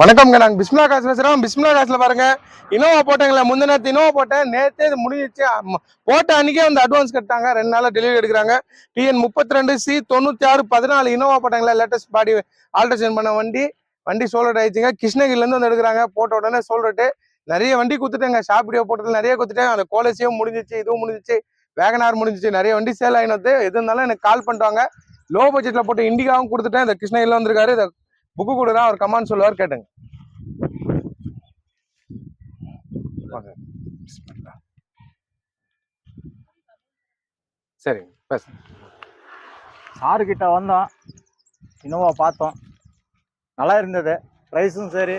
வணக்கம்ங்க நாங்க பிஸ்மிலா காசு பேசுறோம் பிஸ்மிலா காசுல பாருங்க இனோவா போட்டாங்களே முந்தின நேரத்து இனோவா போட்டேன். நேத்தே இது முடிஞ்சிச்சு. போட்ட அன்னைக்கே வந்து அட்வான்ஸ் கட்டாங்க ரெண்டு நாளா டெலிவரி எடுக்கிறாங்க. டிஎன் முப்பத்தி ரெண்டு சி தொண்ணூத்தி ஆறு பதினாலு இனோவா போட்டாங்களே? லேட்டஸ்ட் பாடி ஆல்ட்ரேஷன் பண்ண வண்டி. வண்டி சோல்ட் ஆயிடுச்சுங்க. கிருஷ்ணகிரில இருந்து வந்து எடுக்கிறாங்க. போட்ட உடனே சோல்ட்டு நிறைய வண்டி குத்துட்டேங்க. ஷாப் வீடியோ போட்டதுல நிறைய குத்துட்டேன். அந்த கோலசியும் முடிஞ்சிச்சு இதுவும் முடிஞ்சிச்சு. வேகனார் முடிஞ்சிச்சு. நிறைய வண்டி சேல் ஆகினது எது இருந்தாலும் எனக்கு கால் பண்ணுவாங்க லோ பட்ஜெட்ல போட்டு இண்டிகாவும் கொடுத்துட்டேன். இந்த கிருஷ்ணகிரில வந்திருக்காரு. இந்த புக்கு கொடுனா அவர் கமான்னு சொல்லுவார் கேட்டுங்க. வாங்க. சரிங்க பேச. சாரு கிட்ட வந்தோம் இன்னோவா பார்த்தோம். நல்லா இருந்தது ப்ரைஸும் சரி.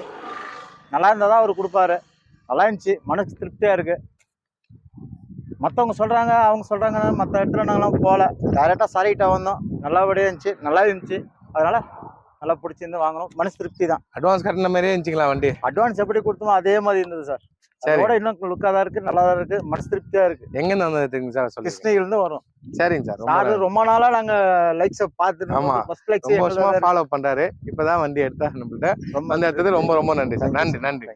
நல்லா இருந்தால் தான் அவர் கொடுப்பாரு. நல்லா இருந்துச்சு மனசு திருப்தியாக இருக்குது மற்றவங்க சொல்கிறாங்க அவங்க சொல்கிறாங்க மற்ற இடத்துல நாங்களாம் போகல. டேரெக்டாக சாரிக்கிட்ட வந்தோம். நல்லபடியாக இருந்துச்சு நல்லா இருந்துச்சு. அதனால் நல்லா பிடிச்சிருந்து வாங்கினோம் மனசு திருப்தி தான் அட்வான்ஸ் கட்டின மாதிரியே இருந்துச்சுங்களா வண்டி? அட்வான்ஸ் எப்படி கொடுத்தோமோ அதே மாதிரி இருந்தது சார். அதோட இன்னும் லுக்காக தான் இருக்குது நல்லா தான் இருக்குது மனசு திருப்தியாக இருக்குது எங்கேருந்து வந்ததுங்க சார்? கிருஷ்ணகிரிலேருந்து வரும். சரிங்க சார். சார். ரொம்ப நாளாக நாங்கள் லைக்ஸை ஆமா. பார்த்துட்டு ஃபஸ்ட் லைக்ஸ் ரொம்ப வருஷமா ஃபாலோ பண்றாரு. இப்பதான் வண்டி எடுத்தா நம்மள்ட்ட ரொம்ப வந்து எடுத்தது ரொம்ப ரொம்ப நன்றி சார். நன்றி. நன்றி.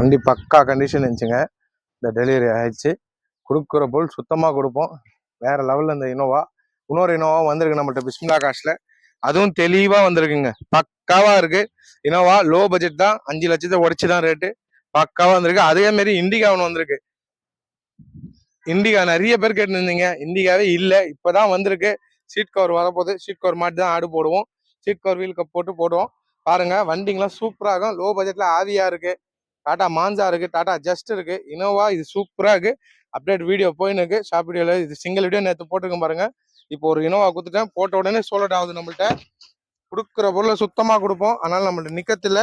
வண்டி பக்கா கண்டிஷன் இருந்துச்சுங்க. இந்த டெலிவரி ஆயிடுச்சு. கொடுக்குற பொருள் சுத்தமா கொடுப்போம். வேற லெவல்ல இந்த இனோவா இன்னொரு இனோவா வந்திருக்கு நம்மள்ட்ட பிஸ்மிலா காஷ்ல. அதுவும் தெளிவா வந்திருக்குங்க. பக்காவா இருக்கு. இனோவா லோ பட்ஜெட் தான். அஞ்சு லட்சத்தை உடச்சு தான் ரேட்டு பக்காவா வந்திருக்கு. அதே மாதிரி இண்டிகா ஒன்று வந்திருக்கு. இண்டிகா நிறைய பேர் கேட்டுருந்தீங்க. இண்டிகாவே இல்லை. இப்போ தான் வந்திருக்கு. சீட் கவர் வரப்போகுது. சீட் கவர் மாட்டி தான் ஆடு போடுவோம். சீட் கவர் வீல் கப் போட்டு போடுவோம். பாருங்க வண்டிங்கெல்லாம் சூப்பராக இருக்கும். லோ பட்ஜெட்ல ஆவியா இருக்கு. டாடா மான்சா இருக்கு. டாடா ஜஸ்ட் இருக்கு. இனோவா இது சூப்பராக இருக்கு. அப்டேட் வீடியோ போயின்னு இருக்கு. ஷாப் வீடியோவில் இது சிங்கிள் வீடியோ நேற்று போட்டிருக்கேன் பாருங்க. இப்போ ஒரு இனோவா கொடுத்துட்டேன் போட்ட உடனே சோலட் ஆகுது நம்மள்ட்ட கொடுக்குற பொருளை சுத்தமாக கொடுப்போம். அதனால நம்மள்ட்ட நிக்கத்துல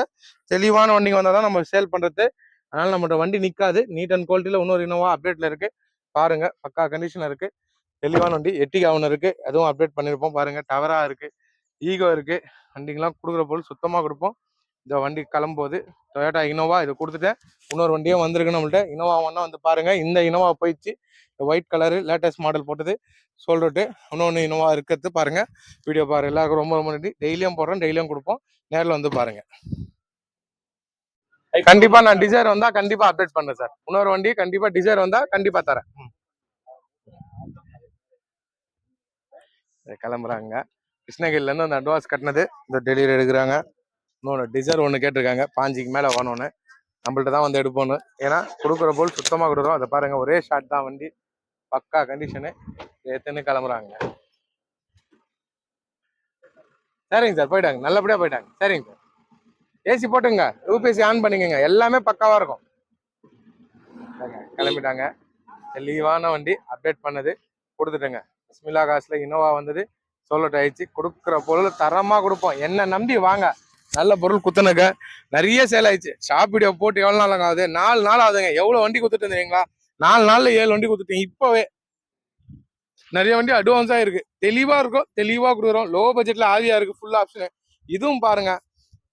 தெளிவான வண்டிங்க வந்தால் தான் நம்ம சேல் பண்ணுறது அதனால நம்மள்ட்ட வண்டி நிற்காது நீட் அண்ட் குவாலிட்டியில் இன்னொரு இனோவா அப்டேட்டில் இருக்குது பாருங்கள் பக்கா கண்டிஷனில் இருக்குது தெளிவான வண்டி எட்டிகா ஒன்று இருக்குது அதுவும் அப்டேட் பண்ணியிருப்போம் பாருங்கள் டவராக இருக்குது ஈகோ இருக்குது வண்டிங்கெல்லாம் கொடுக்குற பொருள் சுத்தமாக கொடுப்போம். இந்த வண்டி கிளம்பும்போது டொயோட்டா இனோவா இது கொடுத்துட்டேன். இன்னொரு வண்டியும் வந்திருக்கு நம்மள்ட்ட. இனோவா ஒன்றா வந்து பாருங்க. இந்த இனோவா போயிடுச்சு. இந்த ஒயிட் கலரு லேட்டஸ்ட் மாடல் போட்டது. சொல்லிட்டு இன்னொன்று இனோவா இருக்கிறது பாருங்க. வீடியோ பாரு எல்லாருக்கும் ரொம்ப ரொம்ப நன்றி. டெய்லியும் போடுறோம் டெய்லியும் கொடுப்போம். நேரில் வந்து பாருங்க. கண்டிப்பா நான் டிசைர் வந்தா கண்டிப்பா அப்டேட் பண்றேன் சார் இன்னொரு வண்டி கண்டிப்பா டிசைர் வந்தா கண்டிப்பா தரேன். கிளம்புறாங்க. கிருஷ்ணகிரில இருந்து அந்த அட்வான்ஸ் கட்டினது. இந்த டெலிவரி எடுக்கிறாங்க. இன்னொன்று டிசைர் ஒன்று கேட்டிருக்காங்க. பாஞ்சிக்கு மேலே வேணும்னு நம்மள்ட்ட தான் வந்து எடுப்போம்னு. ஏன்னா கொடுக்குற போல் சுத்தமாக கொடுக்குறோம். அதை பாருங்க ஒரே ஷாட் தான் வண்டி. பக்கா கண்டிஷனு எத்தனை கிளம்புறாங்க. சரிங்க சார் போயிட்டாங்க. நல்லபடியாக போயிட்டாங்க. சரிங்க சார் ஏசி போட்டுங்க. யூபிஎஸ்சி ஆன் பண்ணிக்கோங்க. எல்லாமே பக்காவாக இருக்கும். கிளம்பிட்டாங்க. தெளிவான வண்டி அப்டேட் பண்ணது. கொடுத்துட்டுங்க. பிஸ்மில்லா காசில் இனோவா வந்தது. சோலோட் ஆயிடுச்சு. கொடுக்குற பொருள் தரமாக கொடுப்போம். என்ன நம்பி வாங்க. நல்ல பொருள் குத்துனக்க நிறைய சேல் ஆயிடுச்சு. ஷாப் வீடியோ போட்டு எவ்வளோ நாள் ஆகுது? நாலு நாள் ஆகுதுங்க. எவ்வளோ வண்டி கொடுத்துட்டு இருந்தீங்களா? நாலு நாளில் ஏழு வண்டி கொடுத்துட்டேன் இப்போவே. நிறைய வண்டி அட்வான்ஸாக இருக்கு. தெளிவாக இருக்கும். தெளிவாக கொடுக்குறோம். லோ பட்ஜெட்டில் ஆதியாக இருக்கு. ஃபுல் ஆப்ஷனு இதுவும் பாருங்க.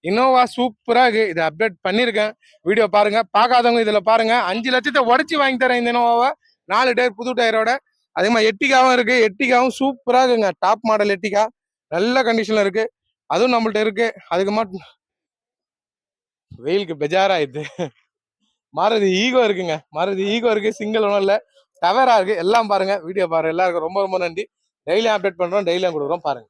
இனோவா சூப்பராக இருக்குது இதை அப்டேட் பண்ணியிருக்கேன் வீடியோ பாருங்க. பார்க்காதவங்க இதில் பாருங்க. அஞ்சு லட்சத்தை உடச்சி வாங்கி தரேன் இந்த இனோவாவை நாலு டயர் புது டயரோட. அதே மாதிரி எட்டிகாவும் இருக்குது எட்டிகாவும் சூப்பராக இருக்குங்க. டாப் மாடல் எட்டிகா நல்ல கண்டிஷனில் இருக்குது அதுவும் நம்மள்ட்ட இருக்கு. அதுக்கு மட்டும் வெயிலுக்கு பெஜாராயிடுது. மாருதி ஈகோ இருக்குங்க. மாருதி ஈகோ இருக்கு. சிங்கிள் ஒன்றும் இல்லை. டவரா இருக்கு. எல்லாம் பாருங்க. வீடியோ பாருங்க. எல்லாருக்கும் ரொம்ப ரொம்ப நன்றி. டெய்லியும் அப்டேட் பண்றோம். டெய்லியும் கொடுக்குறோம். பாருங்க.